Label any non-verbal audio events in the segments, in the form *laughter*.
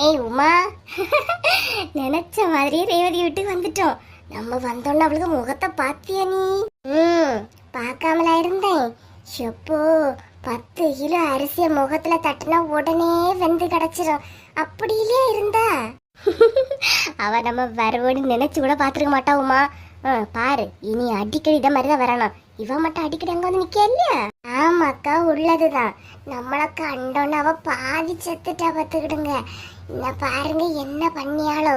ஏய் உமா. *laughs* நினைச்ச மாதிரியே ரேவதி வீட்டுக்கு வந்துட்டோம். நம்ம வந்தோன்னு அவளுக்கு முகத்தை பாத்தியா நீ? ம் பார்க்காமலா இருந்தேன். எப்போ பத்து கிலோ அரிசிய முகத்துல தட்டினா உடனே வெந்து கிடைச்சிரும். அப்படியிலே இருந்தா? *laughs* அவ நம்ம வருவோன்னு நினைச்சு கூட பாத்துருக்க மாட்டா உமா. பாரு இனி அடிக்கடி இதை மாதிரி தான் வரணும் இவ மட்டும் அடிக்கடி அங்க வந்து நிக்க இல்லையா? ஆமாக்கா உள்ளதுதான். நம்மள கண்டோன்னு அவ பாதி செத்துட்டா பாத்துக்கிடுங்க என்ன பாருங்க என்ன பண்ணியாளோ.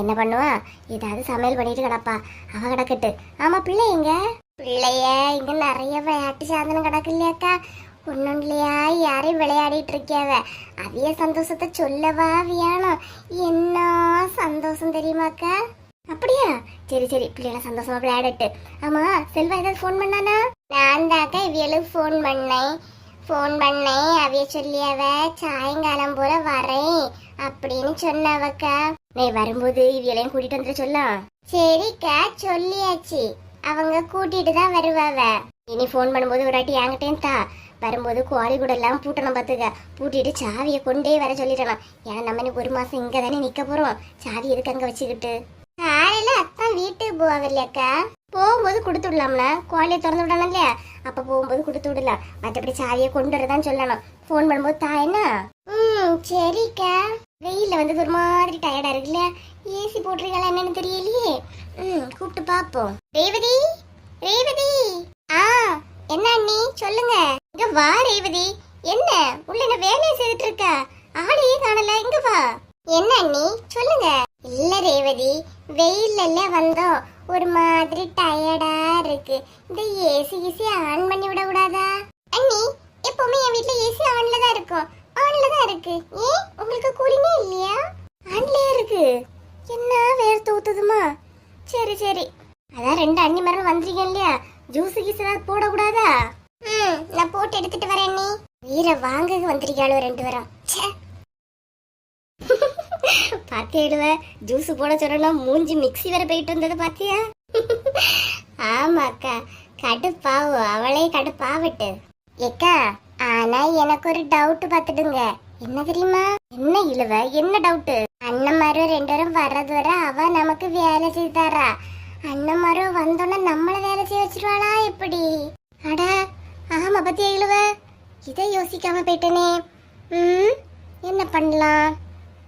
என்ன பண்ணுவா? ஏதாவது சமையல் பண்ணிட்டு கிடப்பா. அவ கிடக்கட்டு. ஆமா பிள்ளை எங்க? பிள்ளைய இங்க நிறைய விளையாட்டு சாதனம் கிடக்கு இல்லையாக்கா ஒன்னும் இல்லையா? யாரையும் விளையாடிட்டு இருக்கியாவ? அவிய சந்தோஷத்தை சொல்லவா வியானம் என்ன சந்தோஷம் தெரியுமாக்கா அப்படியா? சரி சரி. பிள்ளைகளை சந்தோஷமா விளையாடட்டு. ஆமா செல்வா ஏதாவது ஃபோன் பண்ணானா? நான் தாக்கா இவியலுக்கு ஃபோன் பண்ணேன். ஃபோன் பண்ணேன் அவிய சொல்லியாவ சாயங்காலம் போல வரேன் அப்படின்னு சொன்னவக்கா. நீ வரும்போது இவியலையும் கூட்டிட்டு வந்துட சொல்லலாம் சரிக்கா சொல்லியாச்சு. அவங்க கூட்டிட்டு தான் வருவாவ. இனி ஃபோன் பண்ணும்போது ஒரு வாட்டி என்கிட்டயும் தா. வரும்போது கோழி கூட எல்லாம் பூட்டணும் பார்த்துக்க. பூட்டிட்டு சாவியை கொண்டே வர சொல்லிடலாம். ஏன்னா நம்ம இன்னும் ஒரு மாசம் இங்க தானே நிக்க போறோம். சாவி எதுக்கு அங்க வச்சுக்கிட்டு? காலையில அத்தான் வீட்டுக்கு போவாங்க இல்லையாக்கா? போகும்போது கொடுத்து விடலாம்ல? கோழியை திறந்து விடணும் இல்லையா? அப்ப போகும்போது கொடுத்து விடலாம். மற்றபடி சாவியை கொண்டு வரதான் சொல்லணும். ஃபோன் பண்ணும்போது தாயனா என்ன? ம் சரிக்கா. வெயிலில் வந்து ஒரு மாதிரி டயர்டா இருக்குல்ல ஏசி போட்டிருக்கா என்னன்னு தெரியலையே. ம் கூப்பிட்டு பாப்போம். ரேவதி ரேவதி. ஆ என்ன அண்ணி? சொல்லுங்க. இங்க வா ரேவதி. என்ன? உள்ள என்ன வேலையை செய்துட்டு இருக்க? ஆளையே காணல. இங்க வா. என்ன அண்ணி? சொல்லுங்க. இல்ல ரேவதி. வெயில்ல வந்தோம். ஒரு மாதிரி டயர்டா இருக்கு. இந்த ஏசி ஏசி ஆன் பண்ணி விட கூடாதா அண்ணி எப்பவுமே என் வீட்ல ஏசி ஆன்ல தான் இருக்கும். ஆன்ல தான் இருக்கு. ஏன் உங்களுக்கு கூலிங்கே இல்லையா? ஆன்லயே இருக்கு. என்ன வேர் தூத்துதுமா? சரி சரி. அதான் ரெண்டு அண்ணி மரம் வந்திருக்கேன் இல்லையா? ஜூஸ் கீஸ் ஏதாவது போடக்கூடாதா? ம் நான் போட்டு எடுத்துட்டு வரேன் நீ வீர வாங்க வந்திருக்காளோ ரெண்டு பேரும். ச்சே. பாத்தியாடுவ ஜூஸ் போட சொல்லலாம் மூஞ்சி மிக்ஸி வர போயிட்டு வந்தது பாத்தியா ஆமாக்கா கடுப்பாவு. அவளே கடுப்பாவட்டு. ஏக்கா ஆனா எனக்கு ஒரு டவுட் பாத்துடுங்க என்ன தெரியுமா? என்ன இழுவ? என்ன டவுட் அண்ணன்மாரும் ரெண்டு பேரும் வர்றது வர அவ நமக்கு வேலை செய்து தரா அண்ணன்மாரும் வந்தோடனே நம்மள வேலை செய்ய வச்சிருவாளா எப்படி? அட ஆமா பத்தியா இழுவ? இதை யோசிக்காம போயிட்டனே. ம் என்ன பண்ணலாம்?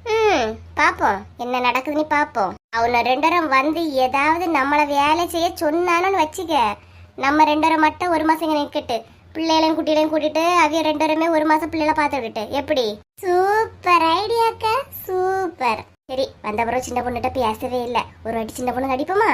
ம் பாப்போம். என்ன நடக்குதுன்னு பாப்போம். அவன ரெண்டரம் வந்து ஏதாவது நம்மள வேலை செய்ய சொன்னானு வச்சுக்க. நம்ம ரெண்டரம் மட்டும் ஒரு மாசம் இங்க நிக்கட்டு. பிள்ளைகளையும் குட்டிகளையும் கூட்டிட்டு அவிய ரெண்டருமே ஒரு மாசம் பிள்ளைகளை பார்த்து எப்படி? சூப்பர் ஐடியாக்கா சூப்பர். சரி வந்த பிறகு சின்ன பொண்ணுகிட்ட பேசவே இல்லை. ஒரு வாட்டி சின்ன பொண்ணு அடிப்போமா?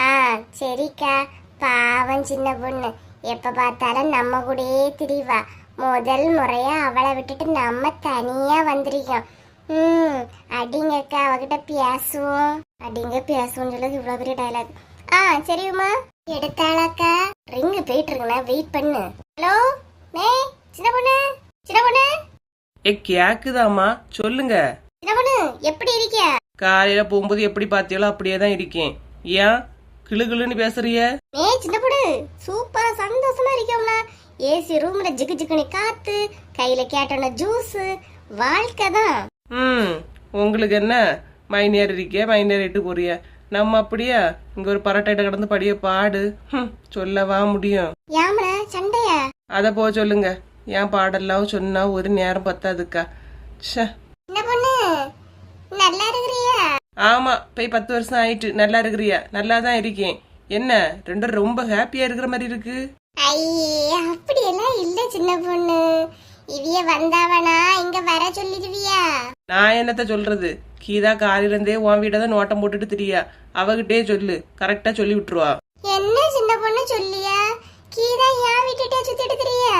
ஆ சரிக்கா. பாவம் சின்ன பொண்ணு. எப்ப பார்த்தாலும் நம்ம கூடயே திரிவா. முதல் முறையா அவளை விட்டுட்டு நம்ம தனியா வந்திருக்கோம். ம் அடிங்கக்கா அவகிட்ட பேசுவோம். அடிங்க பேசுவோம் சொல்லது இவ்வளவு பெரிய டயலாக் ஆ சரிம்மா எடுத்தாளாக்கா? ரிங்கு போயிட்டு இருக்குண்ணா வெயிட் பண்ணு. ஹலோ மே சின்ன பொண்ணு? சின்ன பொண்ணு? ஏ கேக்குதாம்மா? சொல்லுங்க. சின்ன பொண்ணு எப்படி இருக்கியா? காலையில போகும்போது எப்படி பாத்தியோ அப்படியே தான் இருக்கேன். ஏன்? கிளு கிளுன்னு பேசுறிய? மே சின்ன பொண்ணு சூப்பரா சந்தோஷமா இருக்கோம்னா ஏசி ரூம்ல ஜிகு ஜிகுனி காத்து கையில கேட்டோன ஜூஸ் வாழ்க்கை தான். ம் உங்களுக்கு என்ன? மைனியர் இருக்கிய மைனியர் இட்டு போறிய நம்ம அப்படியா? இங்க ஒரு பரட்டைட்ட கிடந்து படிய பாடு. சொல்லவா முடியும்? சண்டையா? அத போ சொல்லுங்க. ஏன் பாடெல்லாம் சொன்னா ஒரு நேரம் பத்தாதுக்கா. நல்லா இருக்கிறியா? ஆமா போய் பத்து வருஷம் ஆயிட்டு நல்லா இருக்கிறியா? நல்லா தான் இருக்கேன். என்ன ரெண்டும் ரொம்ப ஹாப்பியா இருக்கிற மாதிரி இருக்கு? ஐயே அப்படியெல்லாம் இல்ல சின்ன பொண்ணு. இவிய வந்தாவனா? இங்க வர சொல்லிடுவியா? நான் என்னத்த சொல்றது? கீதா காலையில இருந்தே உன் வீட தான் நோட்டம் போட்டுட்டு திரியா. அவகிட்டே சொல்லு. கரெக்டா சொல்லி விட்டுருவா. என்ன சின்ன பொண்ணு சொல்லியா? கீதா ஏன் விட்டுட்டே சுத்திட்டு திரியா?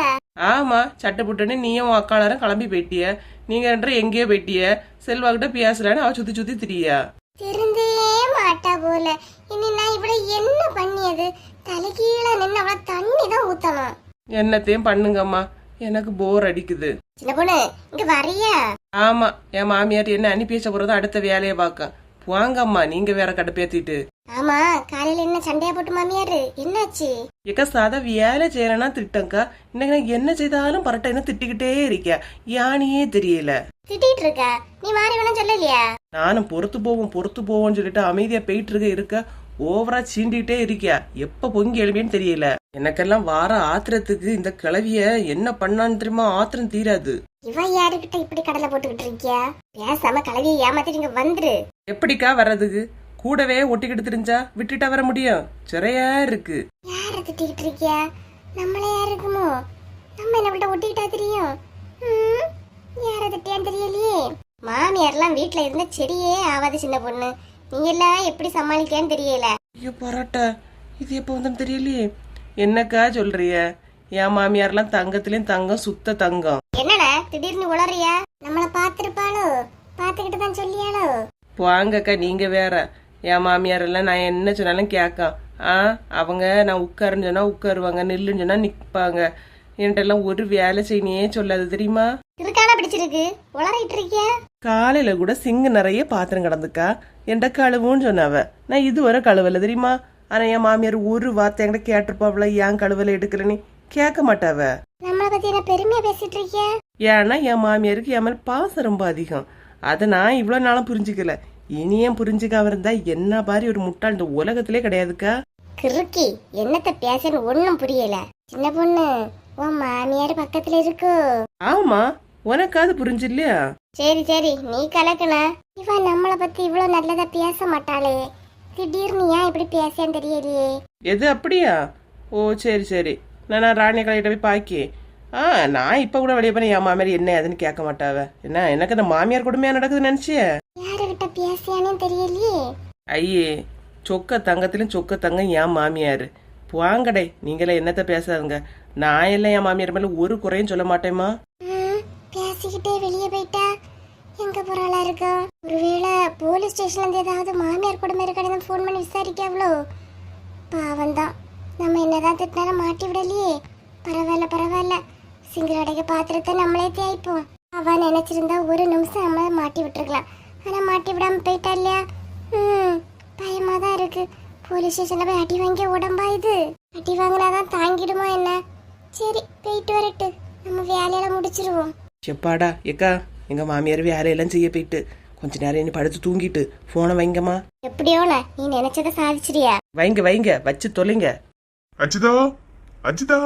ஆமா சட்டை புட்டுன்னு நீயும் உன் அக்காளாரும் கிளம்பி போயிட்டிய. நீங்க ரெண்டரை எங்கேயோ போயிட்டிய. செல்வாகிட்ட பேசலான்னு அவ சுத்தி சுத்தி திரியா. திருந்தே மாட்டா போல. இனி நான் இவளை என்ன பண்ணியது? தலைகீழ நின்று அவளை தண்ணி தான் ஊத்தணும். என்னத்தையும் பண்ணுங்கம்மா. எனக்கு போர் அடிக்குது. சின்ன பொண்ணு இங்க வரியா ஆமா என் மாமியார் என்ன அனுப்பி வச்ச பிறகு அடுத்த வேலையை பார்க்க. வாங்கம்மா நீங்க வேற கடுப்பேத்திட்டு. ஆமா காலையில என்ன சண்டையா போட்டு மாமியாரு? என்னாச்சு? ஏக்கா சாதா வேலை செய்யலன்னா திட்டங்க்கா இன்னைக்கு நான் என்ன செய்தாலும் பரட்டைன்னு திட்டிக்கிட்டே இருக்கியா யானையே தெரியல. திட்டிட்டு இருக்க? நீ மாறி வேணா சொல்லலையா? நானும் பொறுத்து போவோம் பொறுத்து போவோம்னு சொல்லிட்டு அமைதியா போயிட்டு இருக்க இருக்க ஓவரா சீண்டிகிட்டே இருக்கியா? எப்ப பொங்கி எழுப்பின்னு தெரியல. எனக்கெல்லாம் வார ஆத்திரத்துக்கு இந்த கிளவிய என்ன பண்ணான்னு தெரியுமா? ஆத்திரம் தீராது. இவன் யாருக்கிட்ட இப்படி கடலை போட்டுக்கிட்டு இருக்கியா? பேசாம கலவியை ஏமாத்திட்டு இங்க வந்துரு. எப்படிக்கா வர்றதுக்கு? கூடவே ஒட்டிக்கிட்டு தெரிஞ்சா விட்டுட்டா வர முடியும். சிறையா இருக்கு. யார திட்டிக்கிட்டு இருக்கியா? நம்மள யார் இருக்குமோ? நம்ம என்ன ஒட்டிக்கிட்டா தெரியும். ம், யார திட்டியான்னு தெரியலையே. மாமியார்லாம் வீட்ல இருந்த செடியே ஆவாது சின்ன பொண்ணு. நீ எல்லாம் எப்படி சமாளிக்கன்னு தெரியல. ஐயோ பரோட்டா. இது எப்போ வந்தோன்னு தெரியலையே. என்னக்கா சொல்றிய? என் மாமியார்லாம் தங்கத்திலயும் தங்கம் சுத்த தங்கம். என்னடா திடீர்னு உளறியா? நம்மள பாத்திருப்பாளோ பாத்துக்கிட்டு தான் சொல்லியாளோ? வாங்கக்கா நீங்க வேற. என் மாமியார் எல்லாம் நான் என்ன சொன்னாலும் கேட்காம் ஆ அவங்க நான் உட்காருன்னு சொன்னா உட்காருவாங்க நில்லுன்னு சொன்னா நிப்பாங்க என்கிட்ட எல்லாம் ஒரு வேலை செய்யணியே சொல்லாது தெரியுமா? இருக்கானா பிடிச்சிருக்கு? உளறிட்டு இருக்கியா? காலையில கூட சிங்கு நிறைய பாத்திரம் கிடந்துக்கா என்கிட்ட கழுவுன்னு சொன்னாவ. நான் இதுவரை கழுவல தெரியுமா? ஆனா என் மாமியார் ஒரு வார்த்தை என்கிட்ட கேட்டிருப்பாவள ஏன் கழுவல எடுக்கலன்னு கேட்க மாட்டாவ. நம்மள பத்தி என்ன பெருமையா பேசிட்டு இருக்கியா? ஏன்னா என் மாமியாருக்கு என் மேல பாசம் ரொம்ப அதிகம். அதை நான் இவ்வளவு நாளும் புரிஞ்சுக்கல. இனியும் புரிஞ்சுக்காம இருந்தா என்ன பாரி ஒரு முட்டாள் இந்த உலகத்திலே கிடையாதுக்கா. கிறுக்கி என்னத்த பேசன்னு ஒண்ணும் புரியல. சின்ன பொண்ணு உன் மாமியார் பக்கத்துல இருக்கு. ஆமா உனக்காவது புரிஞ்சு இல்லையா சரி சரி நீ கலக்குன. இவ நம்மள பத்தி இவ்வளவு நல்லதா பேச மாட்டாளே. திடீர்னு ஏன் இப்படி பேசன்னு தெரியலையே. எது அப்படியா? ஓ சரி சரி. நான் நான் ராணி கலையிட்ட போய் பாக்கி. ஆ நான் இப்ப கூட வெளியே போனேன் என் மாமியார் என்ன ஏதுன்னு கேட்க மாட்டாவ. என்ன எனக்கு இந்த மாமியார் கொடுமையா நடக்குதுன்னு நினைச்சிய? யாருகிட்ட பேசியானே தெரியலையே. ஐயே சொக்க தங்கத்திலும் சொக்க தங்கம் என் மாமியார். வாங்கடே நீங்களே என்னத்த பேசாதுங்க. நான் எல்லாம் என் மாமியார் மேல ஒரு குறையும் சொல்ல மாட்டேமா பேசிக்கிட்டே வெளியே போயிட்டா? எங்க போறாளா இருக்கா? ஒருவேளை போலீஸ் ஸ்டேஷன்ல இருந்து ஏதாவது மாமியார் கொடுமை இருக்கான்னு ஃபோன் பண்ணி விசாரிக்காவளோ? பாவம் தான் நம்ம என்னதான் திட்டினாலும் மாட்டி விடலையே. பரவாயில்ல பரவாயில்ல. சிங்கரடைய பாத்திரத்தை நம்மளே தேய்ப்போம். அவ நினைச்சிருந்தா ஒரு நிமிஷம் நம்மள மாட்டி விட்டுருக்கலாம். ஆனா மாட்டி விடாம போயிட்டா இல்லையா? ம் பயமா தான் இருக்கு. போலீஸ் ஸ்டேஷன்ல போய் அடி வாங்கி உடம்பா இது? அடி வாங்கினாதான் தாங்கிடுமா என்ன? சரி போயிட்டு வரட்டு. நம்ம வேலையில முடிச்சிருவோம். செப்பாடா ஏக்கா எங்க மாமியார் வேலையெல்லாம் செய்ய போயிட்டு கொஞ்ச நேரம் இனி படுத்து தூங்கிட்டு போனை வைங்கம்மா. எப்படியோல நீ நினைச்சதை சாதிச்சிரியா வைங்க வைங்க வச்சு தொலைங்க. அஜிதா அஜிதா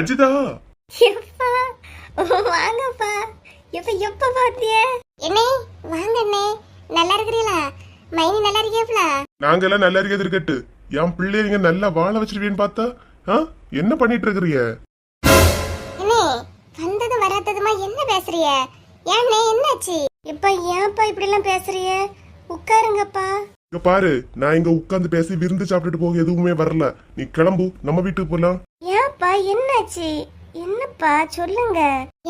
அஜிதா. எப்பா வாங்கப்பா. எப்ப எப்ப பாத்திய? என்னே வாங்க அண்ணே. நல்லா இருக்கிறீங்களா? மைனி நல்லா இருக்கியாப்ல நாங்க எல்லாம் நல்லா இருக்கிறது இருக்கட்டு. என் பிள்ளைங்க நல்லா வாழ வச்சிருவேன்னு பார்த்தா ஆ? என்ன பண்ணிட்டு இருக்கிறீங்க? வராததுமா என்ன பேசுறிய? ஏன்னே என்னாச்சு? இப்ப ஏன்ப்பா இப்படி எல்லாம் பேசுறிய? உட்காருங்கப்பா. இங்க பாரு நான் இங்க உட்கார்ந்து பேசி விருந்து சாப்பிட்டுட்டு போக எதுவுமே வரல. நீ கிளம்பு நம்ம வீட்டுக்கு போலாம். ஏன்ப்பா என்னாச்சு? என்னப்பா சொல்லுங்க.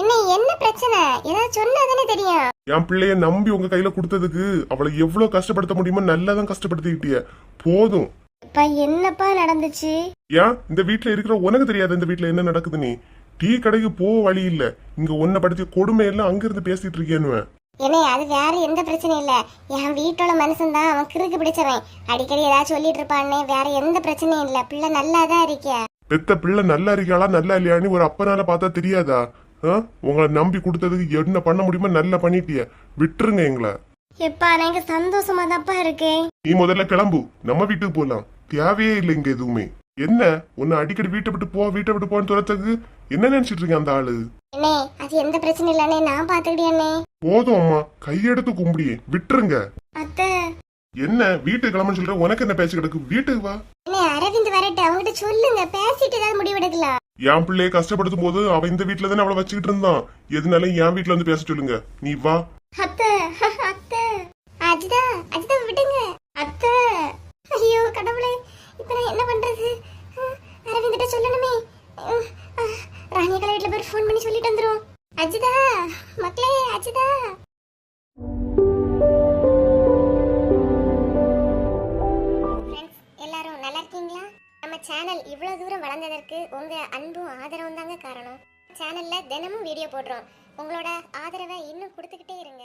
என்ன என்ன பிரச்சனை? ஏதாவது சொன்னாதானே தெரியும். என் பிள்ளைய நம்பி உங்க கையில கொடுத்ததுக்கு அவளை எவ்வளவு கஷ்டப்படுத்த முடியுமோ நல்லா தான் கஷ்டப்படுத்திக்கிட்டிய. போதும். இப்ப என்னப்பா நடந்துச்சு? ஏன்? இந்த வீட்ல இருக்கிற உனக்கு தெரியாது இந்த வீட்ல என்ன நடக்குது நீ? டீ கடைக்கு போக வழி இல்ல. இங்க உன்னை படுத்தி கொடுமை எல்லாம் அங்க இருந்து பேசிட்டு இருக்கேன்னு ஏனே அது வேற எந்த பிரச்சனையும் இல்ல. என் வீட்டோட மனுஷன் தான் அவன் கிறுக்கு பிடிச்சவன். அடிக்கடி ஏதாவது சொல்லிட்டு இருப்பானே வேற எந்த பிரச்சனையும் இல்ல. பிள்ளை நல்லா தான் இருக்கியா? பெத்த பிள்ளை நல்லா இருக்காளா நல்லா இல்லையான்னு ஒரு அப்பனால பார்த்தா தெரியாதா? உங்களை நம்பி கொடுத்ததுக்கு என்ன பண்ண முடியுமோ நல்லா பண்ணிட்டிய. விட்டுருங்க எங்களை. எப்பா எனக்கு சந்தோஷமா தான்ப்பா இருக்கேன். நீ முதல்ல கிளம்பு. நம்ம வீட்டுக்கு போலாம். தேவையே இல்லை இங்க எதுவுமே. என்ன? உன்னை அடிக்கடி வீட்டை விட்டு போ வீட்டை விட்டு போன்னு துரத்துக்கு என்ன நினைச்சிட்டு இருக்கேன் அந்த ஆளு? அண்ணே அது எந்த பிரச்சனையும் இல்லனே நான் பாத்துக்கிட்டே போதும் அம்மா. கையெடுத்து கும்பிடியே. விட்டுருங்க. அத்தை. என்ன? வீட்டுக்கு கிளம்புன்னு சொல்ற? உனக்கு என்ன பேச்சு கிடக்கு? வீட்டுக்கு வா. அண்ணே அரவிந்த் வரட்டு. அவங்ககிட்ட சொல்லுங்க. பேசிட்டு ஏதாவது முடிவெடுக்கலாம் என் பிள்ளைய கஷ்டப்படுத்தும் போது அவன் இந்த வீட்டுல தானே அவளை வச்சுக்கிட்டு இருந்தான். எதுனாலும் என் வீட்டுல வந்து பேச சொல்லுங்க. நீ வா. அத்தை. *laughs* அத்தை. அஜிதா. அஜிதா விடுங்க. அத்தை. ஐயோ கடவுளே. இப்ப நான் என்ன பண்றது? அரவிந்திட்ட சொல்லணுமே. ராணியக்கலை வீட்டில் போய் ஃபோன் பண்ணி சொல்லிட்டு வந்துடும் அஜிதா மக்களே அஜிதா. எல்லாரும் நல்லா இருக்கீங்களா? நம்ம சேனல் இவ்வளோ தூரம் வளர்ந்ததற்கு உங்கள் அன்பும் ஆதரவும் தாங்க காரணம். சேனலில் தினமும் வீடியோ போடுறோம். உங்களோட ஆதரவை இன்னும் கொடுத்துக்கிட்டே இருங்க.